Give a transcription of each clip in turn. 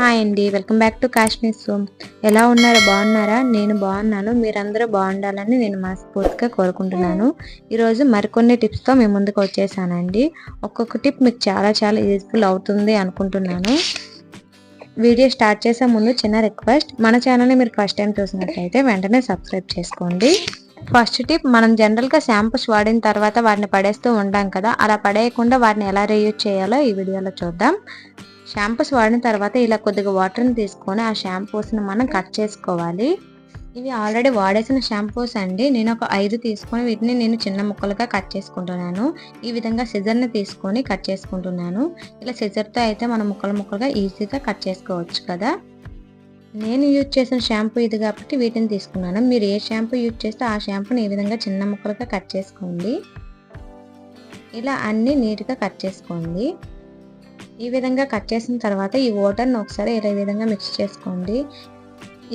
Hi అండి. Welcome back to Kashmir సోమ్. ఎలా ఉన్నారా? బాగున్నారా? నేను బాగున్నాను. మీరందరూ బాగుండాలని నేను మనస్ఫూర్తిగా కోరుకుంటున్నాను. ఈరోజు మరికొన్ని టిప్స్తో మీ ముందుకు వచ్చేసానండి. ఒక్కొక్క టిప్ మీకు చాలా చాలా యూజ్ఫుల్ అవుతుంది అనుకుంటున్నాను. వీడియో స్టార్ట్ చేసే ముందు చిన్న రిక్వెస్ట్. మన ఛానల్ని మీరు ఫస్ట్ టైం చూసినట్లయితే వెంటనే సబ్స్క్రైబ్ చేసుకోండి. ఫస్ట్ టిప్ మనం జనరల్గా షాంపూస్ వాడిన తర్వాత వాటిని పడేస్తూ ఉంటాం కదా అలా పడేయకుండా వాటిని ఎలా రీయూజ్ చేయాలో ఈ వీడియోలో చూద్దాం. షాంపూస్ వాడిన తర్వాత ఇలా కొద్దిగా వాటర్ని తీసుకొని ఆ షాంపూస్ని మనం కట్ చేసుకోవాలి. ఇవి ఆల్రెడీ వాడేసిన షాంపూస్ అండి. నేను ఒక ఐదు తీసుకొని వీటిని నేను చిన్న ముక్కలుగా కట్ చేసుకుంటున్నాను. ఈ విధంగా సిజర్ని తీసుకొని కట్ చేసుకుంటున్నాను. ఇలా సిజర్తో అయితే మనం ముక్కలు ముక్కలుగా ఈజీగా కట్ చేసుకోవచ్చు కదా. నేను యూజ్ చేసిన షాంపూ ఇది కాబట్టి వీటిని తీసుకున్నాను. మీరు ఏ షాంపూ యూజ్ చేస్తే ఆ షాంపూని ఈ విధంగా చిన్న ముక్కలుగా కట్ చేసుకోండి. ఇలా అన్నీ నీట్గా కట్ చేసుకోండి. ఈ విధంగా కట్ చేసిన తర్వాత ఈ వాటర్ని ఒకసారి ఇలా ఈ విధంగా మిక్స్ చేసుకోండి.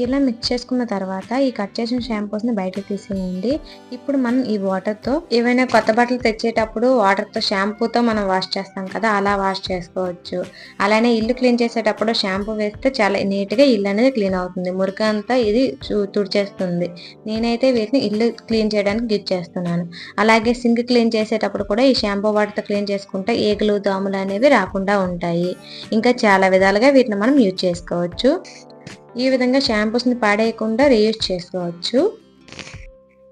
ఇలా మిక్స్ చేసుకున్న తర్వాత ఈ కట్ చేసిన షాంపూస్ని బయటకు తీసేయండి. ఇప్పుడు మనం ఈ వాటర్తో ఏవైనా కొత్త బట్టలు తెచ్చేటప్పుడు వాటర్తో షాంపూతో మనం వాష్ చేస్తాం కదా అలా వాష్ చేసుకోవచ్చు. అలానే ఇల్లు క్లీన్ చేసేటప్పుడు షాంపూ వేస్తే చాలా నీట్గా ఇల్లు అనేది క్లీన్ అవుతుంది. మురికి అంతా ఇది తుడిచేస్తుంది. నేనైతే వీటిని ఇల్లు క్లీన్ చేయడానికి గిట్ చేస్తున్నాను. అలాగే సింక్ క్లీన్ చేసేటప్పుడు కూడా ఈ షాంపూ వాటర్తో క్లీన్ చేసుకుంటే ఏగులు దోమలు అనేవి రాకుండా ఉంటాయి. ఇంకా చాలా విధాలుగా వీటిని మనం యూజ్ చేసుకోవచ్చు. ఈ విధంగా షాంపూస్ని పాడేయకుండా రీయూజ్ చేసుకోవచ్చు.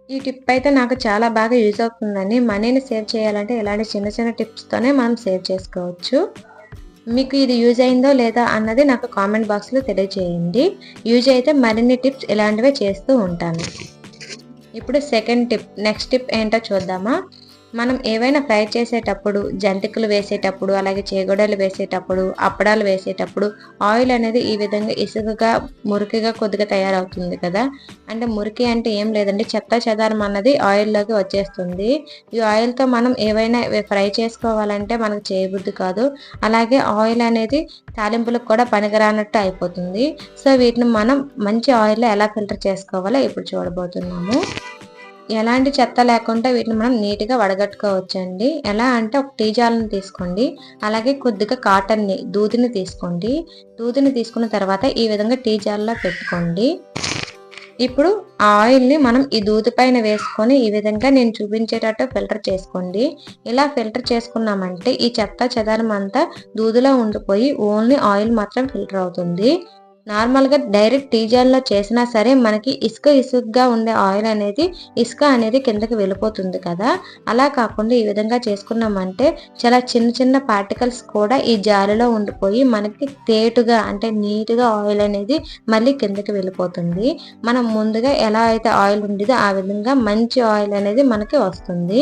ఈ టిప్ అయితే నాకు చాలా బాగా యూజ్ అవుతుందని మనీని సేవ్ చేయాలంటే ఇలాంటి చిన్న చిన్న టిప్స్తోనే మనం సేవ్ చేసుకోవచ్చు. మీకు ఇది యూజ్ అయిందో లేదా అన్నది నాకు కామెంట్ బాక్స్లో తెలియజేయండి. యూజ్ అయితే మరిన్ని టిప్స్ ఇలాంటివే చేస్తూ ఉంటాను. ఇప్పుడు సెకండ్ టిప్ నెక్స్ట్ టిప్ ఏంటో చూద్దామా? మనం ఏవైనా ఫ్రై చేసేటప్పుడు జంతికలు వేసేటప్పుడు అలాగే చేగొడలు వేసేటప్పుడు అప్పడాలు వేసేటప్పుడు ఆయిల్ అనేది ఈ విధంగా ఇసుకగా మురికిగా కొద్దిగా తయారవుతుంది కదా. అంటే మురికి అంటే ఏం లేదండి. చెత్త చెదారం అన్నది ఆయిల్లోకి వచ్చేస్తుంది. ఈ ఆయిల్తో మనం ఏవైనా ఫ్రై చేసుకోవాలంటే మనకు చేయబుద్ధి కాదు. అలాగే ఆయిల్ అనేది తాలింపులకు కూడా పనికిరానట్టు అయిపోతుంది. సో వీటిని మనం మంచి ఆయిల్లో ఎలా ఫిల్టర్ చేసుకోవాలో ఇప్పుడు చూడబోతున్నాము. ఎలాంటి చెత్త లేకుండా వీటిని మనం నీట్గా వడగట్టుకోవచ్చండి. ఎలా అంటే ఒక టీ జాలను తీసుకోండి. అలాగే కొద్దిగా కాటన్ని దూదిని తీసుకోండి. దూదిని తీసుకున్న తర్వాత ఈ విధంగా టీ జాలలో పెట్టుకోండి. ఇప్పుడు ఆయిల్ని మనం ఈ దూది పైన వేసుకొని ఈ విధంగా నేను చూపించేటట్టు ఫిల్టర్ చేసుకోండి. ఇలా ఫిల్టర్ చేసుకున్నామంటే ఈ చెత్త చెదారం అంతా దూదిలో ఉండిపోయి ఓన్లీ ఆయిల్ మాత్రం ఫిల్టర్ అవుతుంది. నార్మల్గా డైరెక్ట్ టీజాల్లో చేసినా సరే మనకి ఇసుక ఇసుకగా ఉండే ఆయిల్ అనేది ఇసుక అనేది కిందకి వెళ్ళిపోతుంది కదా. అలా కాకుండా ఈ విధంగా చేసుకున్నామంటే చాలా చిన్న చిన్న పార్టికల్స్ కూడా ఈ జాలిలో ఉండిపోయి మనకి తేటుగా అంటే నీట్గా ఆయిల్ అనేది మళ్ళీ కిందకి వెళ్ళిపోతుంది. మనం ముందుగా ఎలా అయితే ఆయిల్ ఉండేదో ఆ విధంగా మంచి ఆయిల్ అనేది మనకి వస్తుంది.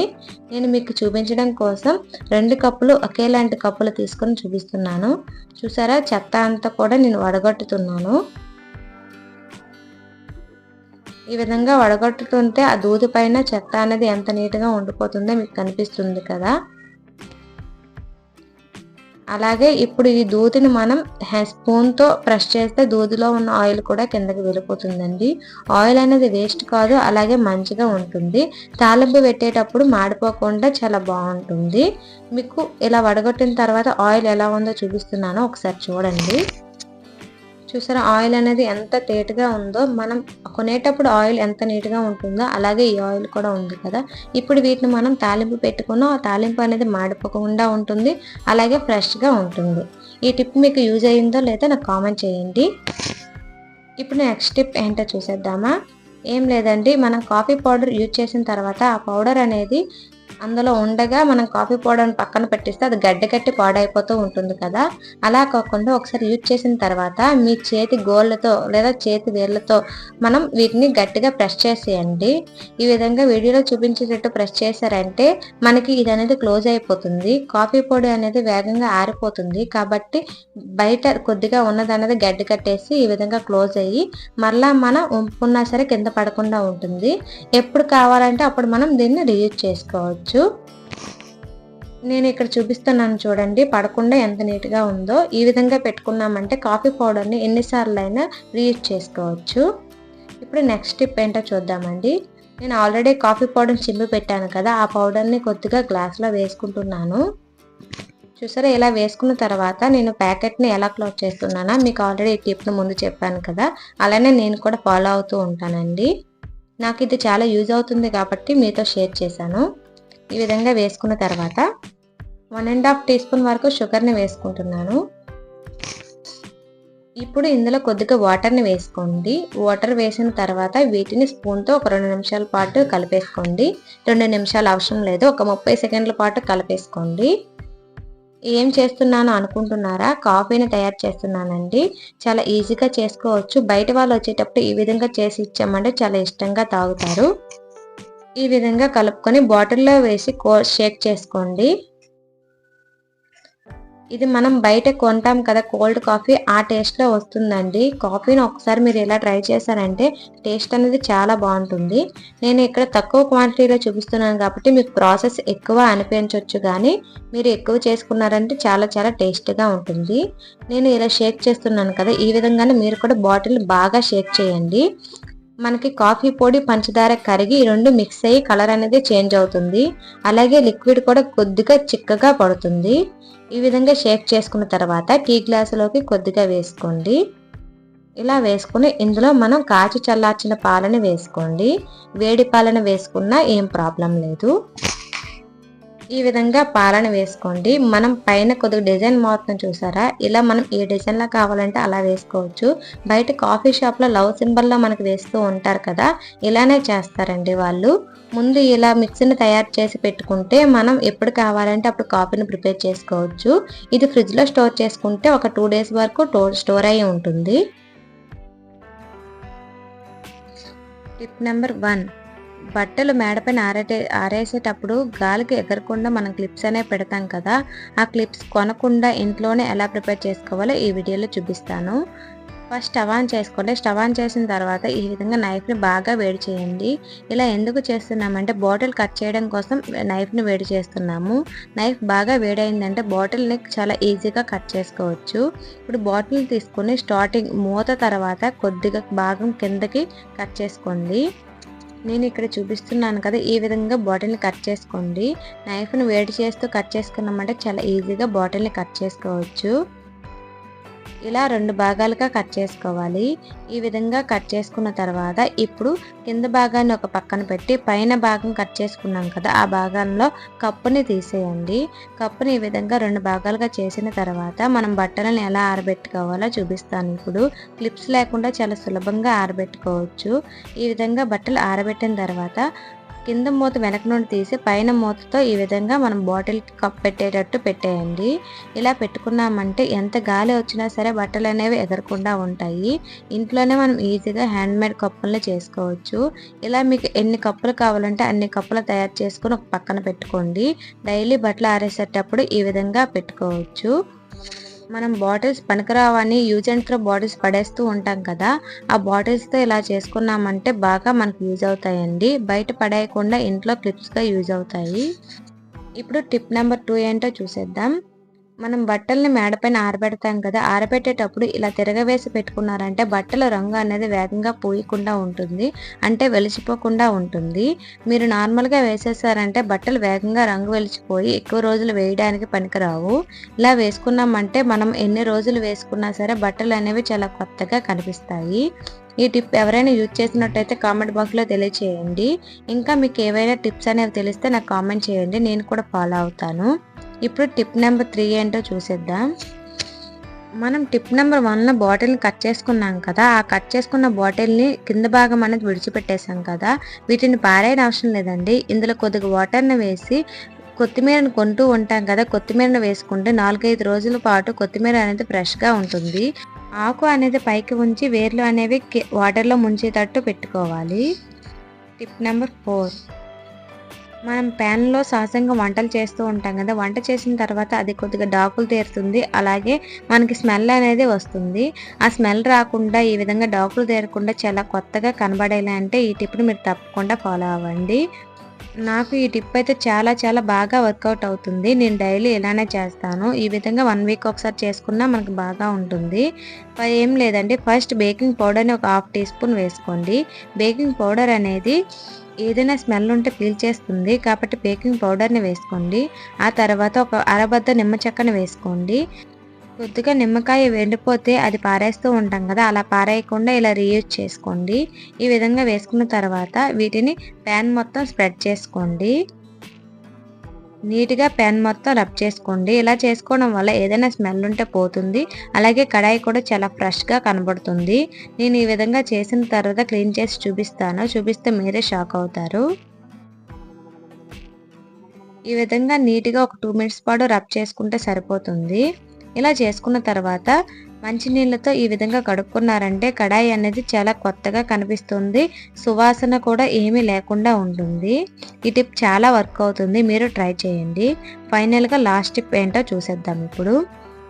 నేను మీకు చూపించడం కోసం రెండు కప్పులు ఒకేలాంటి కప్పులు తీసుకొని చూపిస్తున్నాను. చూసారా? చెత్త అంతా కూడా నేను వడగొట్టుతున్నాను. ఈ విధంగా వడగొట్టుతుంటే ఆ దూది పైన చెత్త అనేది ఎంత నీట్గా ఉండిపోతుందో మీకు కనిపిస్తుంది కదా. అలాగే ఇప్పుడు ఈ దూదిని మనం స్పూన్తో ప్రెస్ చేస్తే దూదిలో ఉన్న ఆయిల్ కూడా కిందకి వెళ్ళిపోతుందండి. ఆయిల్ అనేది వేస్ట్ కాదు అలాగే మంచిగా ఉంటుంది. తాలింపు పెట్టేటప్పుడు మాడిపోకుండా చాలా బాగుంటుంది. మీకు ఇలా వడగొట్టిన తర్వాత ఆయిల్ ఎలా ఉందో చూపిస్తున్నాను. ఒకసారి చూడండి. చూసారా? ఆయిల్ అనేది ఎంత తేటగా ఉందో మనం కొనేటప్పుడు ఆయిల్ ఎంత నీట్గా ఉంటుందో అలాగే ఈ ఆయిల్ కూడా ఉంది కదా. ఇప్పుడు వీటిని మనం తాలింపు పెట్టుకున్న. ఆ తాలింపు అనేది మాడిపోకుండా ఉంటుంది. అలాగే ఫ్రెష్గా ఉంటుంది. ఈ టిప్ మీకు యూజ్ అయ్యిందో లేదో నాకు కామెంట్ చేయండి. ఇప్పుడు నెక్స్ట్ టిప్ ఏంటో చూసేద్దామా? ఏం లేదండి. మనం కాఫీ పౌడర్ యూజ్ చేసిన తర్వాత ఆ పౌడర్ అనేది అందులో ఉండగా మనం కాఫీ పౌడర్ని పక్కన పెట్టిస్తే అది గడ్డ కట్టి పాడైపోతూ ఉంటుంది కదా. అలా కాకుండా ఒకసారి యూజ్ చేసిన తర్వాత మీ చేతి గోళ్ళతో లేదా చేతి వేళ్ళతో మనం వీటిని గట్టిగా ప్రెస్ చేసేయండి. ఈ విధంగా వీడియోలో చూపించేటట్టు ప్రెస్ చేశారంటే మనకి ఇది అనేది క్లోజ్ అయిపోతుంది. కాఫీ పొడి అనేది వేగంగా ఆరిపోతుంది. కాబట్టి బయట కొద్దిగా ఉన్నది అనేది గడ్డి కట్టేసి ఈ విధంగా క్లోజ్ అయ్యి మరలా మనం ఉంపుకున్నా సరే కింద పడకుండా ఉంటుంది. ఎప్పుడు కావాలంటే అప్పుడు మనం దీన్ని రీయూజ్ చేసుకోవచ్చు. చేసుకోవచ్చు నేను ఇక్కడ చూపిస్తున్నాను చూడండి పడకుండా ఎంత నీట్గా ఉందో. ఈ విధంగా పెట్టుకున్నామంటే కాఫీ పౌడర్ని ఎన్నిసార్లు అయినా రీయూజ్ చేసుకోవచ్చు. ఇప్పుడు నెక్స్ట్ టిప్ ఏంటో చూద్దామండి. నేను ఆల్రెడీ కాఫీ పౌడర్ని చిమ్మి పెట్టాను కదా ఆ పౌడర్ని కొద్దిగా గ్లాస్లో వేసుకుంటున్నాను. చూసారా ఇలా వేసుకున్న తర్వాత నేను ప్యాకెట్ని ఎలా క్లోజ్ చేస్తున్నానా మీకు ఆల్రెడీ ఈ టిప్ను ముందు చెప్పాను కదా అలానే నేను కూడా ఫాలో అవుతూ ఉంటానండి. నాకు ఇది చాలా యూజ్ అవుతుంది కాబట్టి మీతో షేర్ చేశాను. ఈ విధంగా వేసుకున్న తర్వాత one and half teaspoon వరకు షుగర్ని వేసుకుంటున్నాను. ఇప్పుడు ఇందులో కొద్దిగా వాటర్ని వేసుకోండి. వాటర్ వేసిన తర్వాత వీటిని స్పూన్తో ఒక రెండు నిమిషాల పాటు కలిపేసుకోండి. రెండు నిమిషాలు అవసరం లేదు. ఒక ముప్పై సెకండ్ల పాటు కలిపేసుకోండి. ఏం చేస్తున్నాను అనుకుంటున్నారా? కాఫీని తయారు చేస్తున్నానండి. చాలా ఈజీగా చేసుకోవచ్చు. బయట వాళ్ళు వచ్చేటప్పుడు ఈ విధంగా చేసి ఇచ్చామంటే చాలా ఇష్టంగా తాగుతారు. ఈ విధంగా కలుపుకొని బాటిల్లో వేసి కో షేక్ చేసుకోండి. ఇది మనం బయట కొంటాం కదా కోల్డ్ కాఫీ ఆ టేస్ట్లో వస్తుందండి. కాఫీని ఒకసారి మీరు ఎలా ట్రై చేశారంటే టేస్ట్ అనేది చాలా బాగుంటుంది. నేను ఇక్కడ తక్కువ క్వాంటిటీలో చూపిస్తున్నాను కాబట్టి మీకు ప్రాసెస్ ఎక్కువ అనిపించవచ్చు కానీ మీరు ఎక్కువ చేసుకున్నారంటే చాలా చాలా టేస్ట్గా ఉంటుంది. నేను ఇలా షేక్ చేస్తున్నాను కదా ఈ విధంగానే మీరు కూడా బాటిల్ బాగా షేక్ చేయండి. మనకి కాఫీ పొడి పంచదార కరిగి రెండు మిక్స్ అయ్యి కలర్ అనేది చేంజ్ అవుతుంది. అలాగే లిక్విడ్ కూడా కొద్దిగా చిక్కగా పడుతుంది. ఈ విధంగా షేక్ చేసుకున్న తర్వాత టీ గ్లాసులోకి కొద్దిగా వేసుకోండి. ఇలా వేసుకుని ఇందులో మనం కాచి చల్లార్చిన పాలని వేసుకోండి. వేడి పాలను వేసుకున్నా ఏం ప్రాబ్లం లేదు. ఈ విధంగా పాలన వేసుకోండి. మనం పైన కొద్దిగా డిజైన్ మారుతుంది చూసారా? ఇలా మనం ఏ డిజైన్లో కావాలంటే అలా వేసుకోవచ్చు. బయట కాఫీ షాప్లో లవ్ సింబల్లో మనకు వేస్తూ ఉంటారు కదా ఇలానే చేస్తారండి వాళ్ళు. ముందు ఇలా మిక్సీని తయారు చేసి పెట్టుకుంటే మనం ఎప్పుడు కావాలంటే అప్పుడు కాఫీని ప్రిపేర్ చేసుకోవచ్చు. ఇది ఫ్రిడ్జ్లో స్టోర్ చేసుకుంటే ఒక టూ డేస్ వరకు స్టోర్ అయి ఉంటుంది. Tip number one. బట్టలు మేడపైన ఆరేటే ఆరేసేటప్పుడు గాలికి ఎగరకుండా మనం క్లిప్స్ అనే పెడతాం కదా ఆ క్లిప్స్ కొనకుండా ఇంట్లోనే ఎలా ప్రిపేర్ చేసుకోవాలో ఈ వీడియోలో చూపిస్తాను. ఫస్ట్ స్టవ్ ఆన్ చేసుకోండి. స్టవ్ ఆన్ చేసిన తర్వాత ఈ విధంగా నైఫ్ని బాగా వేడి చేయండి. ఇలా ఎందుకు చేస్తున్నామంటే బాటిల్ కట్ చేయడం కోసం నైఫ్ని వేడి చేస్తున్నాము. నైఫ్ బాగా వేడైందంటే బాటిల్ని చాలా ఈజీగా కట్ చేసుకోవచ్చు. ఇప్పుడు బాటిల్ తీసుకొని స్టార్టింగ్ మూత తర్వాత కొద్దిగా భాగం కిందకి కట్ చేసుకోండి. నేను ఇక్కడ చూపిస్తున్నాను కదా ఈ విధంగా బాటిల్ని కట్ చేసుకోండి. నైఫ్ను వేడి చేస్తూ కట్ చేసుకున్నామంటే చాలా ఈజీగా బాటిల్ని కట్ చేసుకోవచ్చు. ఇలా రెండు భాగాలుగా కట్ చేసుకోవాలి. ఈ విధంగా కట్ చేసుకున్న తర్వాత ఇప్పుడు కింద భాగాన్ని ఒక పక్కన పెట్టి పైన భాగం కట్ చేసుకున్నాం కదా ఆ భాగంలో కప్పుని తీసేయండి. కప్పుని ఈ విధంగా రెండు భాగాలుగా చేసిన తర్వాత మనం బట్టలను ఎలా ఆరబెట్టుకోవాలో చూపిస్తాను. ఇప్పుడు క్లిప్స్ లేకుండా చాలా సులభంగా ఆరబెట్టుకోవచ్చు. ఈ విధంగా బట్టలు ఆరబెట్టిన తర్వాత కింద మూత వెనక నుండి తీసి పైన మూతతో ఈ విధంగా మనం బాటిల్కి కప్ పెట్టేటట్టు పెట్టేయండి. ఇలా పెట్టుకున్నామంటే ఎంత గాలి వచ్చినా సరే బట్టలు అనేవి ఎగరకుండా ఉంటాయి. ఇంట్లోనే మనం ఈజీగా హ్యాండ్ మేడ్ కప్పులను చేసుకోవచ్చు. ఇలా మీకు ఎన్ని కప్పులు కావాలంటే అన్ని కప్పులు తయారు చేసుకుని ఒక పక్కన పెట్టుకోండి. డైలీ బట్టలు ఆరేసేటప్పుడు ఈ విధంగా పెట్టుకోవచ్చు. మనం బాటిల్స్ పనికిరావని యూజ్ అండ్ త్రో బాటిల్స్ పడేస్తూ ఉంటాం కదా ఆ బాటిల్స్తో ఇలా చేసుకున్నామంటే బాగా మనకు యూజ్ అవుతాయండి. బయట పడేయకుండా ఇంట్లో క్లిప్స్గా యూజ్ అవుతాయి. ఇప్పుడు టిప్ నెంబర్ టూ ఏంటో చూసేద్దాం. మనం బట్టల్ని మేడపైన ఆరబెడతాం కదా ఆరబెట్టేటప్పుడు ఇలా తిరగవేసి పెట్టుకున్నారంటే బట్టల రంగు అనేది వేగంగా పోయకుండా ఉంటుంది అంటే వెలిచిపోకుండా ఉంటుంది. మీరు నార్మల్గా వేసేసారంటే బట్టలు వేగంగా రంగు వెలిచిపోయి ఎక్కువ రోజులు వేయడానికి పనికిరావు. ఇలా వేసుకున్నామంటే మనం ఎన్ని రోజులు వేసుకున్నా సరే బట్టలు అనేవి చాలా కొత్తగా కనిపిస్తాయి. ఈ టిప్ ఎవరైనా యూజ్ చేసినట్టయితే కామెంట్ బాక్స్లో తెలియచేయండి. ఇంకా మీకు ఏవైనా టిప్స్ అనేవి తెలిస్తే నాకు కామెంట్ చేయండి నేను కూడా ఫాలో అవుతాను. ఇప్పుడు టిప్ నెంబర్ త్రీ ఏంటో చూసేద్దాం. మనం టిప్ నెంబర్ వన్లో బాటిల్ని కట్ చేసుకున్నాం కదా ఆ కట్ చేసుకున్న బాటిల్ని కింద భాగం అనేది విడిచిపెట్టేసాం కదా వీటిని పారేయడం అవసరం లేదండి. ఇందులో కొద్దిగా వాటర్ని వేసి కొత్తిమీరను కొంటూ ఉంటాం కదా కొత్తిమీరను వేసుకుంటే నాలుగైదు రోజుల పాటు కొత్తిమీర అనేది ఫ్రెష్గా ఉంటుంది. ఆకు అనేది పైకి ఉంచి వేర్లు అనేవి వాటర్లో ముంచేటట్టు పెట్టుకోవాలి. Tip number four. మనం ప్యాన్లో సహజంగా వంటలు చేస్తూ ఉంటాం కదా వంట చేసిన తర్వాత అది కొద్దిగా డాకులు తీరుతుంది. అలాగే మనకి స్మెల్ అనేది వస్తుంది. ఆ స్మెల్ రాకుండా ఈ విధంగా డాకులు తీరకుండా చాలా కొత్తగా కనబడేలా అంటే ఈ టిప్ని మీరు తప్పకుండా ఫాలో అవ్వండి. నాకు ఈ టిప్ అయితే చాలా చాలా బాగా వర్కౌట్ అవుతుంది. నేను డైలీ ఇలానే చేస్తాను. ఈ విధంగా వన్ వీక్ ఒకసారి చేసుకున్నా మనకు బాగా ఉంటుంది. ఏం లేదండి. ఫస్ట్ బేకింగ్ పౌడర్ని ఒక హాఫ్ టీ స్పూన్ వేసుకోండి. బేకింగ్ పౌడర్ అనేది ఏదైనా స్మెల్ ఉంటే పీల్చేస్తుంది కాబట్టి బేకింగ్ పౌడర్ని వేసుకోండి. ఆ తర్వాత ఒక అరబద్ద నిమ్మ చెక్కని వేసుకోండి. కొద్దిగా నిమ్మకాయ వెండిపోతే అది పారేస్తూ ఉంటాం కదా అలా పారేయకుండా ఇలా రీయూజ్ చేసుకోండి. ఈ విధంగా వేసుకున్న తర్వాత వీటిని ప్యాన్ మొత్తం స్ప్రెడ్ చేసుకోండి. నీట్గా ప్యాన్ మొత్తం రబ్ చేసుకోండి. ఇలా చేసుకోవడం వల్ల ఏదైనా స్మెల్ ఉంటే పోతుంది. అలాగే కడాయి కూడా చాలా ఫ్రెష్గా కనబడుతుంది. నేను ఈ విధంగా చేసిన తర్వాత క్లీన్ చేసి చూపిస్తాను. చూపిస్తే మీరే షాక్ అవుతారు. ఈ విధంగా నీట్గా ఒక టూ మినిట్స్ పాటు రబ్ చేసుకుంటే సరిపోతుంది. ఇలా చేసుకున్న తర్వాత మంచినీళ్ళతో ఈ విధంగా కడుక్కున్నారంటే కడాయి అనేది చాలా కొత్తగా కనిపిస్తుంది. సువాసన కూడా ఏమీ లేకుండా ఉంటుంది. ఈ టిప్ చాలా వర్క్ అవుతుంది. మీరు ట్రై చేయండి. ఫైనల్గా లాస్ట్ టిప్ ఏంటో చూసేద్దాం ఇప్పుడు.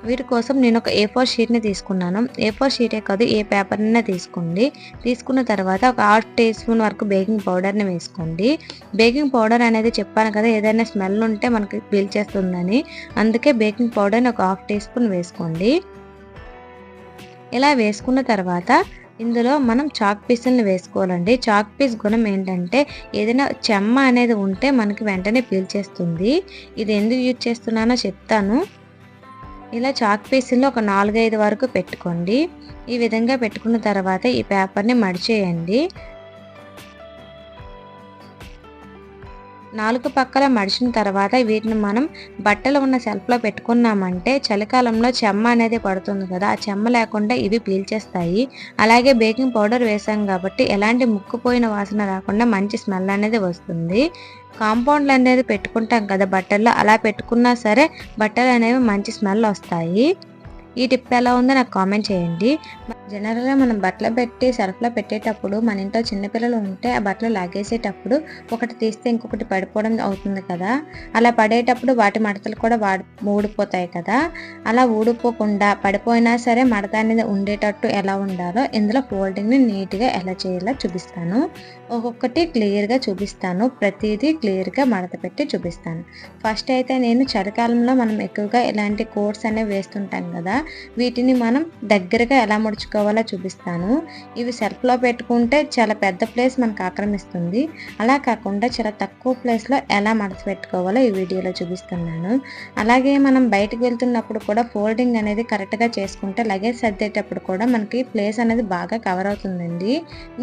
వీటి కోసం నేను ఒక ఏ ఫోర్ షీట్ని తీసుకున్నాను. ఏ ఫోర్ షీటే కాదు ఏ పేపర్నైనా తీసుకోండి. తీసుకున్న తర్వాత ఒక హాఫ్ టీ స్పూన్ వరకు బేకింగ్ పౌడర్ని వేసుకోండి. బేకింగ్ పౌడర్ అనేది చెప్పాను కదా ఏదైనా స్మెల్ ఉంటే మనకి పీల్చేస్తుందని. అందుకే బేకింగ్ పౌడర్ని ఒక హాఫ్ టీ స్పూన్ వేసుకోండి. ఇలా వేసుకున్న తర్వాత ఇందులో మనం చాక్ పీసులను వేసుకోవాలండి. చాక్ పీస్ గుణం ఏంటంటే ఏదైనా చెమ్మ అనేది ఉంటే మనకి వెంటనే పీల్చేస్తుంది ఇది ఎందుకు యూజ్ చేస్తున్నానో చెప్తాను. ఇలా చాక్ పీసుల్లో ఒక నాలుగైదు వరకు పెట్టుకోండి. ఈ విధంగా పెట్టుకున్న తర్వాత ఈ పేపర్ని మడిచేయండి. నాలుగు పక్కల మడిచిన తర్వాత వీటిని మనం బట్టలు ఉన్న సెల్ఫ్లో పెట్టుకున్నామంటే చలికాలంలో చెమ్మ అనేది పడుతుంది కదా ఆ చెమ్మ లేకుండా ఇవి పీల్చేస్తాయి. అలాగే బేకింగ్ పౌడర్ వేసాం కాబట్టి ఎలాంటి ముక్కుపోయిన వాసన రాకుండా మంచి స్మెల్ అనేది వస్తుంది. కాంపౌండ్లు అనేది పెట్టుకుంటాం కదా బట్టల్లో అలా పెట్టుకున్నా సరే బట్టలు అనేవి మంచి స్మెల్ వస్తాయి. ఈ టిప్ ఎలా ఉందో నాకు కామెంట్ చేయండి. జనరల్గా మనం బట్టలు పెట్టి సర్ఫ్లో పెట్టేటప్పుడు మన ఇంట్లో చిన్నపిల్లలు ఉంటే ఆ బట్టలు లాగేసేటప్పుడు ఒకటి తీస్తే ఇంకొకటి పడిపోవడం అవుతుంది కదా. అలా పడేటప్పుడు వాటి మడతలు కూడా వాడి ఊడిపోతాయి కదా. అలా ఊడిపోకుండా పడిపోయినా సరే మడత అనేది ఉండేటట్టు ఎలా ఉండాలో ఇందులో ఫోల్డింగ్ని నీట్గా ఎలా చేయాలో చూపిస్తాను. ఒక్కొక్కటి క్లియర్గా చూపిస్తాను. ప్రతిదీ క్లియర్గా మడత పెట్టి చూపిస్తాను. ఫస్ట్ అయితే నేను చలికాలంలో మనం ఎక్కువగా ఇలాంటి కోట్స్ అనేవి వేస్తుంటాం కదా. వీటిని మనం దగ్గరగా ఎలా పెట్టుకోవాలో చూపిస్తాను. ఇవి సెల్ఫ్లో పెట్టుకుంటే చాలా పెద్ద ప్లేస్ మనకు ఆక్రమిస్తుంది. అలా కాకుండా చాలా తక్కువ ప్లేస్లో ఎలా మడత పెట్టుకోవాలో ఈ వీడియోలో చూపిస్తున్నాను. అలాగే మనం బయటకు వెళ్తున్నప్పుడు కూడా ఫోల్డింగ్ అనేది కరెక్ట్గా చేసుకుంటే లగేజ్ సర్దేటప్పుడు కూడా మనకి ప్లేస్ అనేది బాగా కవర్ అవుతుందండి.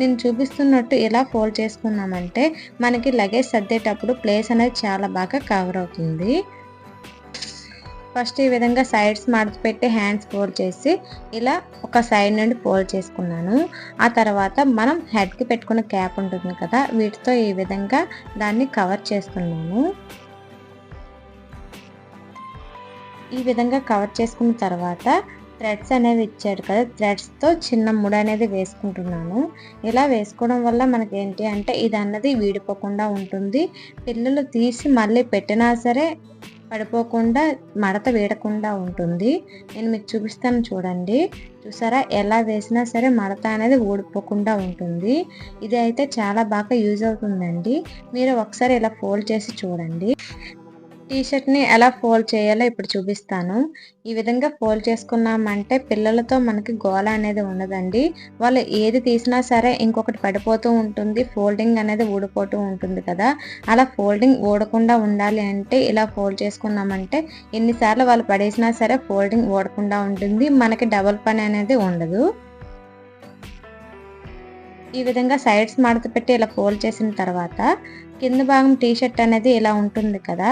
నేను చూపిస్తున్నట్టు ఇలా ఫోల్డ్ చేసుకున్నామంటే మనకి లగేజ్ సర్దేటప్పుడు ప్లేస్ అనేది చాలా బాగా కవర్ అవుతుంది. ఫస్ట్ ఈ విధంగా సైడ్స్ మడత పెట్టి హ్యాండ్స్ ఫోల్డ్ చేసి ఇలా ఒక సైడ్ నుండి ఫోల్డ్ చేసుకున్నాను. ఆ తర్వాత మనం హెడ్కి పెట్టుకున్న క్యాప్ ఉంటుంది కదా వీటితో ఈ విధంగా దాన్ని కవర్ చేస్తున్నాను ఈ విధంగా కవర్ చేసుకున్న తర్వాత థ్రెడ్స్ అనేవి ఇచ్చాడు కదా థ్రెడ్స్తో చిన్న ముడి అనేది వేసుకుంటున్నాను. ఇలా వేసుకోవడం వల్ల మనకి ఏంటి అంటే ఇది అన్నది వీడిపోకుండా ఉంటుంది. పిల్లలు తీసి మళ్ళీ పెట్టినా సరే పడిపోకుండా మడత వేడకుండా ఉంటుంది. నేను మీకు చూపిస్తాను చూడండి. చూసారా? ఎలా వేసినా సరే మడత అనేది ఊడిపోకుండా ఉంటుంది. ఇది అయితే చాలా బాగా యూజ్ అవుతుందండి. మీరు ఒకసారి ఇలా ఫోల్డ్ చేసి చూడండి. టీషర్ట్ని ఎలా ఫోల్డ్ చేయాలో ఇప్పుడు చూపిస్తాను. ఈ విధంగా ఫోల్డ్ చేసుకున్నామంటే పిల్లలతో మనకి గోల అనేది ఉండదండి. వాళ్ళు ఏది తీసినా సరే ఇంకొకటి పడిపోతూ ఉంటుంది ఫోల్డింగ్ అనేది ఊడిపోతూ ఉంటుంది కదా. అలా ఫోల్డింగ్ ఊడకుండా ఉండాలి అంటే ఇలా ఫోల్డ్ చేసుకున్నామంటే ఎన్నిసార్లు వాళ్ళు పడేసినా సరే ఫోల్డింగ్ ఊడకుండా ఉంటుంది మనకి డబల్ పని అనేది ఉండదు. ఈ విధంగా సైడ్స్ మడత పెట్టి ఇలా ఫోల్డ్ చేసిన తర్వాత కింద భాగం టీషర్ట్ అనేది ఇలా ఉంటుంది కదా.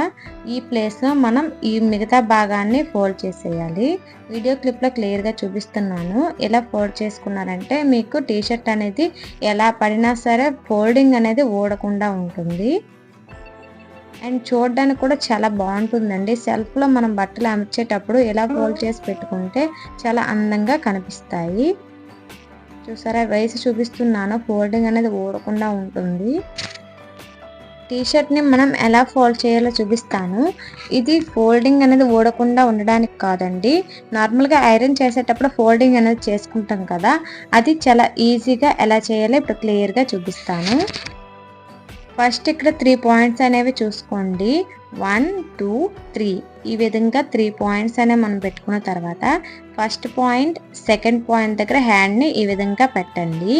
ఈ ప్లేస్లో మనం ఈ మిగతా భాగాన్ని ఫోల్డ్ చేసేయాలి. వీడియో క్లిప్లో క్లియర్గా చూపిస్తున్నాను. ఇలా ఫోల్డ్ చేసుకున్నారంటే మీకు టీషర్ట్ అనేది ఎలా పడినా సరే ఫోల్డింగ్ అనేది ఊడకుండా ఉంటుంది. అండ్ చూడడానికి కూడా చాలా బాగుంటుందండి. సెల్ఫ్లో మనం బట్టలు అమర్చేటప్పుడు ఇలా ఫోల్డ్ చేసి పెట్టుకుంటే చాలా అందంగా కనిపిస్తాయి. చూసారా? వయసు చూపిస్తున్నాను. ఫోల్డింగ్ అనేది ఊడకుండా ఉంటుంది. టీషర్ట్ని మనం ఎలా ఫోల్డ్ చేయాలో చూపిస్తాను. ఇది ఫోల్డింగ్ అనేది ఊడకుండా ఉండడానికి కాదండి. నార్మల్గా ఐరన్ చేసేటప్పుడు ఫోల్డింగ్ అనేది చేసుకుంటాం కదా. అది చాలా ఈజీగా ఎలా చేయాలో ఇప్పుడు క్లియర్గా చూపిస్తాను. ఫస్ట్ ఇక్కడ త్రీ పాయింట్స్ అనేవి చూసుకోండి. One two three. ఈ విధంగా త్రీ పాయింట్స్ అనేవి మనం పెట్టుకున్న తర్వాత ఫస్ట్ పాయింట్ సెకండ్ పాయింట్ దగ్గర హ్యాండ్ని ఈ విధంగా పెట్టండి.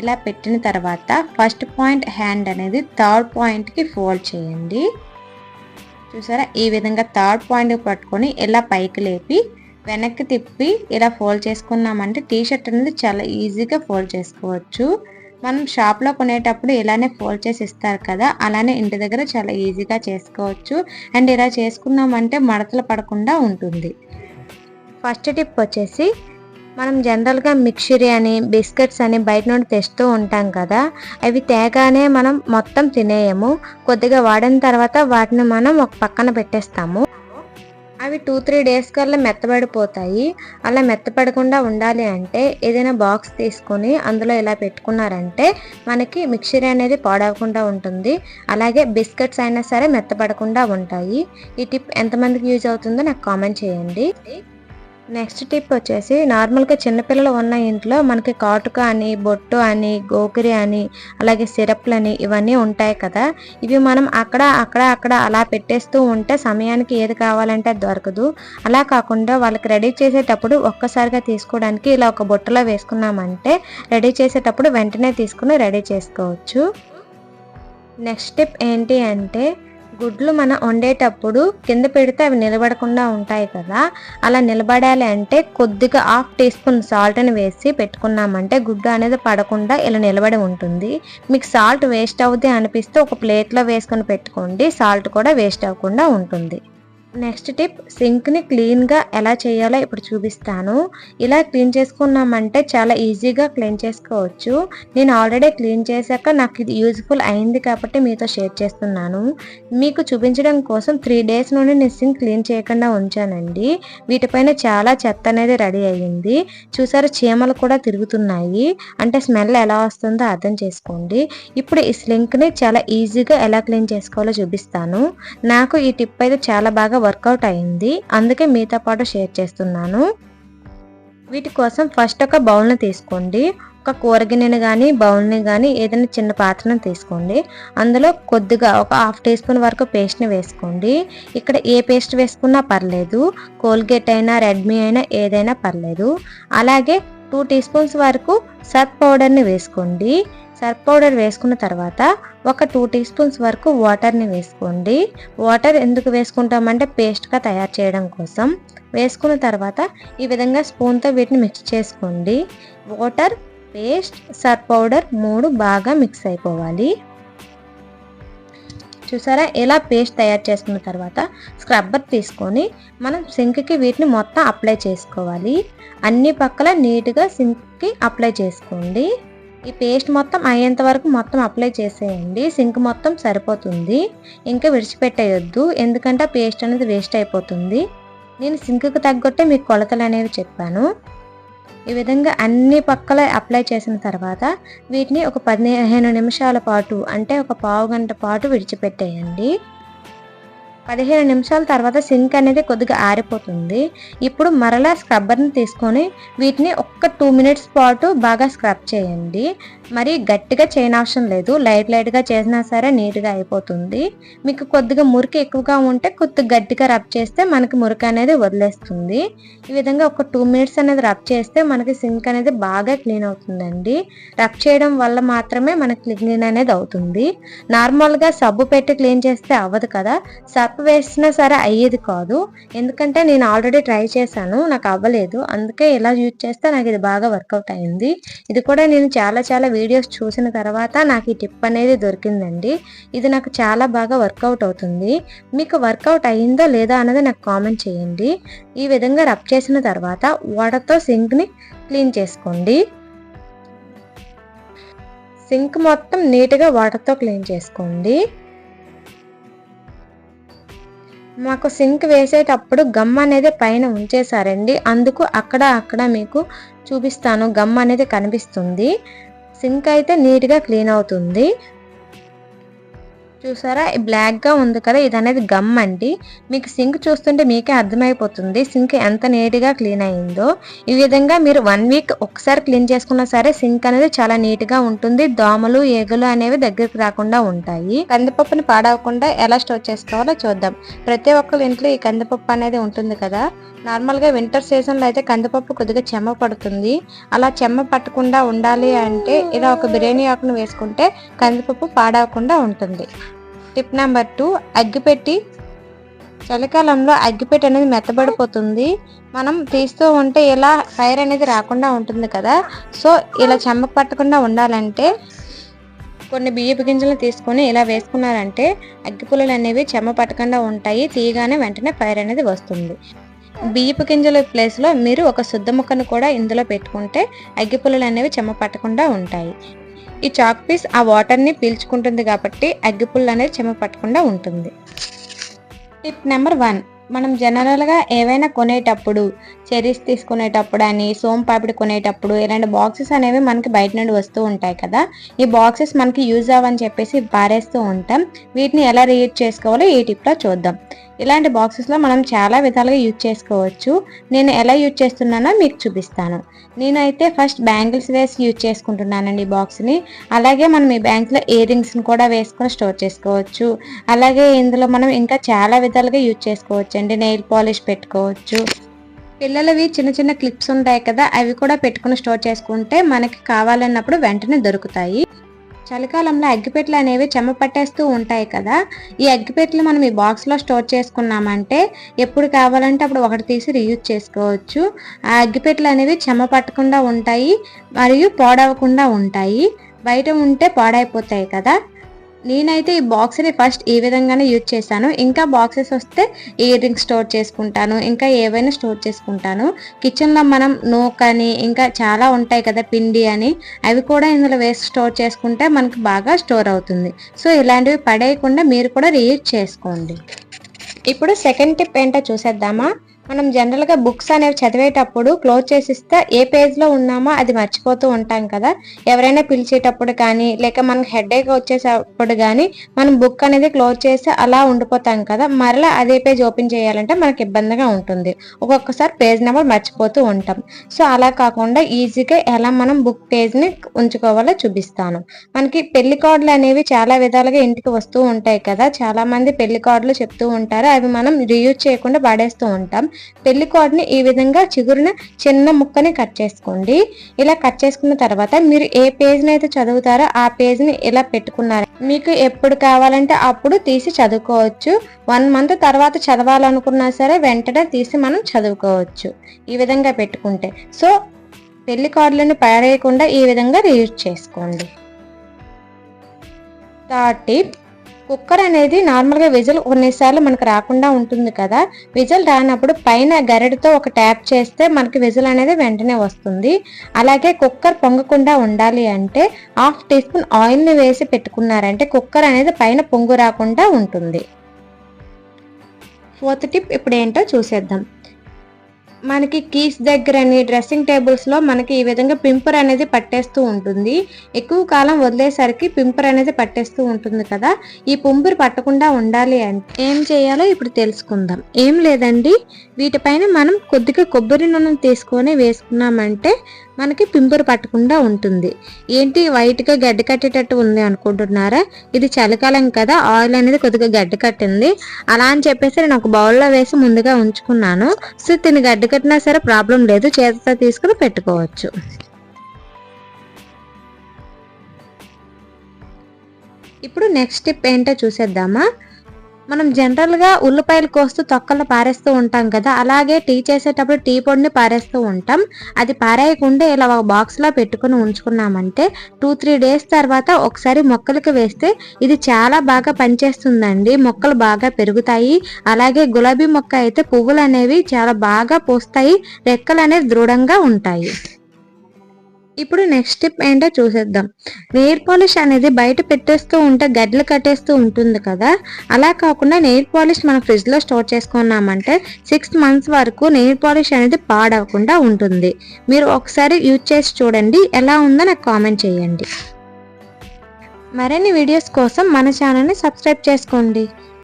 ఇలా పెట్టిన తర్వాత ఫస్ట్ పాయింట్ హ్యాండ్ అనేది థర్డ్ పాయింట్కి ఫోల్డ్ చేయండి. చూసారా? ఈ విధంగా థర్డ్ పాయింట్ పట్టుకొని ఇలా పైకి లేపి వెనక్కి తిప్పి ఇలా ఫోల్డ్ చేసుకున్నామంటే టీ షర్ట్ అనేది చాలా ఈజీగా ఫోల్డ్ చేసుకోవచ్చు. మనం షాప్లో కొనేటప్పుడు ఇలానే ఫోల్డ్ చేసి ఇస్తారు కదా అలానే ఇంటి దగ్గర చాలా ఈజీగా చేసుకోవచ్చు. అండ్ ఇలా చేసుకున్నామంటే మడతలు పడకుండా ఉంటుంది. ఫస్ట్ టిప్ వచ్చేసి మనం జనరల్గా మిక్చరీ అని బిస్కెట్స్ అని బయట నుండి తెస్తూ ఉంటాం కదా అవి తేగానే మనం మొత్తం తినేయము. కొద్దిగా వాడిన తర్వాత వాటిని మనం ఒక పక్కన పెట్టేస్తాము. అవి టూ త్రీ డేస్ కల్లా మెత్తబడిపోతాయి. అలా మెత్తపడకుండా ఉండాలి అంటే ఏదైనా బాక్స్ తీసుకొని అందులో ఇలా పెట్టుకున్నారంటే మనకి మిక్చర్ అనేది పాడవకుండా ఉంటుంది. అలాగే బిస్కెట్స్ అయినా సరే మెత్తపడకుండా ఉంటాయి. ఈ టిప్ ఎంతమందికి యూజ్ అవుతుందో నాకు కామెంట్ చేయండి. నెక్స్ట్ టిప్ వచ్చేసి నార్మల్గా చిన్నపిల్లలు ఉన్న ఇంట్లో మనకి కాటుక అని బొట్టు అని గోకిరి అని అలాగే సిరప్లు అని ఇవన్నీ ఉంటాయి కదా. ఇవి మనం అక్కడ అక్కడ అక్కడ అలా పెట్టేస్తూ ఉంటే సమయానికి ఏది కావాలంటే దొరకదు. అలా కాకుండా వాళ్ళకి రెడీ చేసేటప్పుడు ఒక్కసారిగా తీసుకోవడానికి ఇలా ఒక బొట్టలో వేసుకున్నామంటే రెడీ చేసేటప్పుడు వెంటనే తీసుకుని రెడీ చేసుకోవచ్చు. నెక్స్ట్ టిప్ ఏంటి అంటే గుడ్లు మనం వండేటప్పుడు కింద పెడితే అవి నిలబడకుండా ఉంటాయి కదా. అలా నిలబడాలి అంటే కొద్దిగా హాఫ్ టీ స్పూన్ సాల్ట్ని వేసి పెట్టుకున్నామంటే గుడ్డు అనేది పడకుండా ఇలా నిలబడి ఉంటుంది. మీకు సాల్ట్ వేస్ట్ అవుద్ది అనిపిస్తే ఒక ప్లేట్లో వేసుకొని పెట్టుకోండి. సాల్ట్ కూడా వేస్ట్ అవ్వకుండా ఉంటుంది. నెక్స్ట్ టిప్ సింక్ని క్లీన్గా ఎలా చేయాలో ఇప్పుడు చూపిస్తాను. ఇలా క్లీన్ చేసుకున్నామంటే చాలా ఈజీగా క్లీన్ చేసుకోవచ్చు. నేను ఆల్రెడీ క్లీన్ చేశాక నాకు ఇది యూజ్ఫుల్ అయింది కాబట్టి మీతో షేర్ చేస్తున్నాను. మీకు చూపించడం కోసం త్రీ డేస్ నుండి నేను సింక్ క్లీన్ చేయకుండా ఉంచానండి. వీటిపైన చాలా చెత్త అనేది రెడీ అయ్యింది. చూసారు చీమలు కూడా తిరుగుతున్నాయి. అంటే స్మెల్ ఎలా వస్తుందో అర్థం చేసుకోండి. ఇప్పుడు ఈ సింక్ని చాలా ఈజీగా ఎలా క్లీన్ చేసుకోవాలో చూపిస్తాను. నాకు ఈ టిప్ అయితే చాలా బాగా వర్కౌట్ అయింది. అందుకే మీతో పాటు షేర్ చేస్తున్నాను. వీటి కోసం ఫస్ట్ ఒక బౌల్ని తీసుకోండి. ఒక కూరగిన్నెని కానీ బౌల్ని కానీ ఏదైనా చిన్న పాత్రను తీసుకోండి. అందులో కొద్దిగా ఒక హాఫ్ టీ స్పూన్ వరకు పేస్ట్ని వేసుకోండి. ఇక్కడ ఏ పేస్ట్ వేసుకున్నా పర్లేదు. కోల్గేట్ అయినా రెడ్మీ అయినా ఏదైనా పర్లేదు. అలాగే టూ టీ స్పూన్స్ వరకు సర్ఫ్ పౌడర్ని వేసుకోండి. సర్ఫ్ పౌడర్ వేసుకున్న తర్వాత ఒక టూ టీ స్పూన్స్ వరకు వాటర్ని వేసుకోండి. వాటర్ ఎందుకు వేసుకుంటామంటే పేస్ట్గా తయారు చేయడం కోసం. వేసుకున్న తర్వాత ఈ విధంగా స్పూన్తో వీటిని మిక్స్ చేసుకోండి. వాటర్ పేస్ట్ సర్ఫ్ పౌడర్ మూడు బాగా మిక్స్ అయిపోవాలి. చూసారా? ఇలా పేస్ట్ తయారు చేసుకున్న తర్వాత స్క్రబ్బర్ తీసుకొని మనం సింక్కి వీటిని మొత్తం అప్లై చేసుకోవాలి. అన్ని పక్కల నీట్గా సింక్కి అప్లై చేసుకోండి. ఈ పేస్ట్ మొత్తం అయ్యేంత వరకు మొత్తం అప్లై చేసేయండి. సింక్ మొత్తం సరిపోతుంది. ఇంకా విడిచిపెట్టేయొద్దు. ఎందుకంటే ఆ పేస్ట్ అనేది వేస్ట్ అయిపోతుంది. నేను సింక్కి తగ్గొట్టే మీకు కొలతలు అనేవి చెప్పాను. ఈ విధంగా అన్ని పక్కల అప్లై చేసిన తర్వాత వీటిని ఒక పదిహేను నిమిషాల పాటు అంటే ఒక పావు గంట పాటు విడిచిపెట్టేయండి. పదిహేను నిమిషాల తర్వాత సింక్ అనేది కొద్దిగా ఆరిపోతుంది. ఇప్పుడు మరలా స్క్రబ్బర్ని తీసుకొని వీటిని ఒక్క టూ మినిట్స్ పాటు బాగా స్క్రబ్ చేయండి. మరి గట్టిగా చేయని అవసరం లేదు. లైట్ లైట్గా చేసినా సరే నీట్గా అయిపోతుంది. మీకు కొద్దిగా మురికి ఎక్కువగా ఉంటే కొద్దిగా గట్టిగా రబ్ చేస్తే మనకి మురికి అనేది వదిలేస్తుంది. ఈ విధంగా ఒక టూ మినిట్స్ అనేది రబ్ చేస్తే మనకి సింక్ అనేది బాగా క్లీన్ అవుతుందండి. రబ్ చేయడం వల్ల మాత్రమే మనకి క్లీన్ అనేది అవుతుంది. నార్మల్గా సబ్బు పెట్టి క్లీన్ చేస్తే అవ్వదు కదా. సబ్ సర్ఫ్ వేసినా సరే అయ్యేది కాదు. ఎందుకంటే నేను ఆల్రెడీ ట్రై చేశాను నాకు అవ్వలేదు. అందుకే ఇలా యూజ్ చేస్తే నాకు ఇది బాగా వర్కౌట్ అయింది. ఇది కూడా నేను చాలా చాలా వీడియోస్ చూసిన తర్వాత నాకు ఈ టిప్ అనేది దొరికిందండి. ఇది నాకు చాలా బాగా వర్కౌట్ అవుతుంది. మీకు వర్కౌట్ అయ్యిందో లేదో అన్నది నాకు కామెంట్ చేయండి. ఈ విధంగా రబ్ చేసిన తర్వాత వాటర్తో సింక్ని క్లీన్ చేసుకోండి. సింక్ మొత్తం నీట్గా వాటర్తో క్లీన్ చేసుకోండి. మాకు సింక్ వేసేటప్పుడు గమ్ అనేది పైన ఉంచేసారండి అందుకు అక్కడ అక్కడ మీకు చూపిస్తాను. గమ్ అనేది కనిపిస్తుంది. సింక్ అయితే నీట్గా క్లీన్ అవుతుంది. చూసారా? బ్లాక్గా ఉంది కదా ఇది అనేది గమ్ అండి. మీకు సింక్ చూస్తుంటే మీకే అర్థమైపోతుంది. సింక్ ఎంత నీట్గా క్లీన్ అయిందో. ఈ విధంగా మీరు వన్ వీక్ ఒకసారి క్లీన్ చేసుకున్నా సరే సింక్ అనేది చాలా నీట్గా ఉంటుంది. దోమలు ఏగులు అనేవి దగ్గరికి రాకుండా ఉంటాయి. కందిపప్పుని పాడవకుండా ఎలా స్టోర్ చేసుకోవాలో చూద్దాం. ప్రతి ఒక్కరి ఇంట్లో ఈ కందిపప్పు అనేది ఉంటుంది కదా. నార్మల్గా వింటర్ సీజన్లో అయితే కందిపప్పు కొద్దిగా చెమ్మ పడుతుంది. అలా చెమ్మ పట్టకుండా ఉండాలి అంటే ఇలా ఒక బిర్యానీ ఆకును వేసుకుంటే కందిపప్పు పాడవకుండా ఉంటుంది. టిప్ నెంబర్ టూ అగ్గిపెట్టి. చలికాలంలో అగ్గిపెట్టి అనేది మెత్తబడిపోతుంది. మనం తీస్తూ ఉంటే ఇలా ఫైర్ అనేది రాకుండా ఉంటుంది కదా. సో ఇలా చెమ్మ పట్టకుండా ఉండాలంటే కొన్ని బియ్యపు గింజలు తీసుకొని ఇలా వేసుకున్నారంటే అగ్గిపుల్లలు అనేవి చెమ్మ పట్టకుండా ఉంటాయి. తీయగానే వెంటనే ఫైర్ అనేది వస్తుంది. బియ్యపు గింజల ప్లేస్లో మీరు ఒక శుద్ధ ముక్కను కూడా ఇందులో పెట్టుకుంటే అగ్గిపుల్లలు అనేవి చెమ్మ పట్టకుండా ఉంటాయి. ఈ చాక్ పీస్ ఆ వాటర్ని పీల్చుకుంటుంది కాబట్టి అగ్గిపుల్ల అనేది చెమ పట్టకుండా ఉంటుంది. టిప్ నెంబర్ వన్ మనం జనరల్గా ఏవైనా కొనేటప్పుడు చెరీస్ తీసుకునేటప్పుడు అని సోమ్ పాపిడి కొనేటప్పుడు ఇలాంటి బాక్సెస్ అనేవి మనకి బయట నుండి వస్తూ ఉంటాయి కదా. ఈ బాక్సెస్ మనకి యూజ్ అవ్వని చెప్పేసి పారేస్తూ ఉంటాం. వీటిని ఎలా రీయూజ్ చేసుకోవాలో ఈ టిప్లో చూద్దాం. ఇలాంటి బాక్సెస్లో మనం చాలా విధాలుగా యూజ్ చేసుకోవచ్చు. నేను ఎలా యూజ్ చేస్తున్నానో మీకు చూపిస్తాను. నేనైతే ఫస్ట్ బ్యాంగిల్స్ వేసి యూజ్ చేసుకుంటున్నానండి ఈ బాక్స్ని అలాగే మనం ఈ బ్యాంక్లో ఇయర్ రింగ్స్ని కూడా వేసుకొని స్టోర్ చేసుకోవచ్చు. అలాగే ఇందులో మనం ఇంకా చాలా విధాలుగా యూజ్ చేసుకోవచ్చు అండి నెయిల్ పాలిష్ పెట్టుకోవచ్చు. పిల్లలవి చిన్న చిన్న క్లిప్స్ ఉంటాయి కదా అవి కూడా పెట్టుకుని స్టోర్ చేసుకుంటే మనకి కావాలన్నప్పుడు వెంటనే దొరుకుతాయి. చలికాలంలో అగ్గిపెట్టెలు అనేవి చెమ్మ పట్టేస్తూ ఉంటాయి కదా ఈ అగ్గిపెట్టెలు మనం ఈ బాక్స్లో స్టోర్ చేసుకున్నామంటే ఎప్పుడు కావాలంటే అప్పుడు ఒకటి తీసి రీయూజ్ చేసుకోవచ్చు. ఆ అగ్గిపెట్టెలు అనేవి చెమ్మ పట్టకుండా ఉంటాయి మరియు పాడవకుండా ఉంటాయి. బయట ఉంటే పాడైపోతాయి కదా నేనైతే ఈ బాక్స్ని ఫస్ట్ ఈ విధంగానే యూజ్ చేశాను. ఇంకా బాక్సెస్ వస్తే ఇయర్ రింగ్ స్టోర్ చేసుకుంటాను. ఇంకా ఏవైనా స్టోర్ చేసుకుంటాను. కిచెన్లో మనం నోక్ అని ఇంకా చాలా ఉంటాయి కదా పిండి అని అవి కూడా ఇందులో వేసి స్టోర్ చేసుకుంటే మనకు బాగా స్టోర్ అవుతుంది. సో ఇలాంటివి పడేయకుండా మీరు కూడా రీయూజ్ చేసుకోండి. ఇప్పుడు సెకండ్ టిప్ ఏంటో చూసేద్దామా? మనం జనరల్గా బుక్స్ అనేవి చదివేటప్పుడు క్లోజ్ చేసిస్తే ఏ పేజ్లో ఉన్నామో అది మర్చిపోతూ ఉంటాం కదా. ఎవరైనా పిలిచేటప్పుడు కానీ లేక మనకు హెడేక్ వచ్చేటప్పుడు కానీ మనం బుక్ అనేది క్లోజ్ చేసి అలా ఉండిపోతాం కదా. మరలా అదే పేజ్ ఓపెన్ చేయాలంటే మనకి ఇబ్బందిగా ఉంటుంది. ఒక్కొక్కసారి పేజ్ నెంబర్ మర్చిపోతూ ఉంటాం. సో అలా కాకుండా ఈజీగా ఎలా మనం బుక్ పేజ్ని ఉంచుకోవాలో చూపిస్తాను. మనకి పెళ్ళి కార్డులు అనేవి చాలా విధాలుగా ఇంటికి వస్తూ ఉంటాయి కదా. చాలా మంది పెళ్ళి కార్డులు చెప్తూ ఉంటారు. అవి మనం రీయూజ్ చేయకుండా పడేస్తూ ఉంటాం. పెళ్ళి ఈ విధంగా చిగురున చిన్న ముక్కని కట్ చేసుకోండి. ఇలా కట్ చేసుకున్న తర్వాత మీరు ఏ పేజ్ని అయితే చదువుతారో ఆ పేజ్ని ఇలా పెట్టుకున్నారు. మీకు ఎప్పుడు కావాలంటే అప్పుడు తీసి చదువుకోవచ్చు. వన్ మంత్ తర్వాత చదవాలనుకున్నా సరే వెంటనే తీసి మనం చదువుకోవచ్చు. ఈ విధంగా పెట్టుకుంటే. సో పెళ్ళి కార్డులను పారేయకుండా ఈ విధంగా రీయూజ్ చేసుకోండి. థర్డ్ టిప్ కుక్కర్ అనేది నార్మల్గా విజిల్ కొన్నిసార్లు మనకు రాకుండా ఉంటుంది కదా. విజిల్ రానప్పుడు పైన గరెడతో ఒక ట్యాప్ చేస్తే మనకి విజిల్ అనేది వెంటనే వస్తుంది. అలాగే కుక్కర్ పొంగకుండా ఉండాలి అంటే హాఫ్ టీ స్పూన్ ఆయిల్ని వేసి పెట్టుకున్నారంటే కుక్కర్ అనేది పైన పొంగు రాకుండా ఉంటుంది. ఫోర్త్ టిప్ ఇప్పుడు ఏంటో చూసేద్దాం. మనకి కీస్ దగ్గరని డ్రెస్సింగ్ టేబుల్స్లో మనకి ఈ విధంగా పింపర్ అనేది పట్టేస్తూ ఉంటుంది. ఎక్కువ కాలం వదిలేసరికి పింపర్ అనేది పట్టేస్తూ ఉంటుంది కదా. ఈ పుంపురు పట్టకుండా ఉండాలి అంటే ఏం చేయాలో ఇప్పుడు తెలుసుకుందాం. ఏం లేదండి. వీటిపైన మనం కొద్దిగా కొబ్బరి నూనె తీసుకొని వేసుకున్నామంటే మనకి పింపురు పట్టకుండా ఉంటుంది. ఏంటి? వైట్గా గడ్డ కట్టేటట్టు ఉంది అనుకుంటున్నారా? ఇది చలికాలం కదా ఆయిల్ అనేది కొద్దిగా గడ్డ కట్టింది. అలా అని చెప్పేసి నేను ఒక బౌల్లో వేసి ముందుగా ఉంచుకున్నాను. సో తిని గడ్డ కట్టినా సరే ప్రాబ్లం లేదు. చేతితో తీసుకుని పెట్టుకోవచ్చు. ఇప్పుడు నెక్స్ట్ స్టెప్ ఏంటో చూసేద్దామా? మనం జనరల్గా ఉల్లిపాయలు కోస్తూ తొక్కలు పారేస్తూ ఉంటాం కదా అలాగే టీ చేసేటప్పుడు టీ పొడిని పారేస్తూ ఉంటాం. అది పారేయకుండా ఇలా ఒక బాక్స్లో పెట్టుకుని ఉంచుకున్నామంటే టూ త్రీ డేస్ తర్వాత ఒకసారి మొక్కలకి వేస్తే ఇది చాలా బాగా పనిచేస్తుందండి. మొక్కలు బాగా పెరుగుతాయి. అలాగే గులాబీ మొక్క అయితే పువ్వులు అనేవి చాలా బాగా పూస్తాయి. రెక్కలు అనేవి దృఢంగా ఉంటాయి. ఇప్పుడు నెక్స్ట్ స్టెప్ ఏంటో చూసేద్దాం. నెయిల్ పాలిష్ అనేది బయట పెట్టేస్తూ ఉంటే గడ్డలు కట్టేస్తూ ఉంటుంది కదా. అలా కాకుండా నెయిల్ పాలిష్ మనం ఫ్రిడ్జ్లో స్టోర్ చేసుకున్నామంటే సిక్స్ మంత్స్ వరకు నెయిల్ పాలిష్ అనేది పాడవకుండా ఉంటుంది. మీరు ఒకసారి యూజ్ చేసి చూడండి ఎలా ఉందో నాకు కామెంట్ చేయండి. మరిన్ని వీడియోస్ కోసం మన ఛానల్ని సబ్స్క్రైబ్ చేసుకోండి.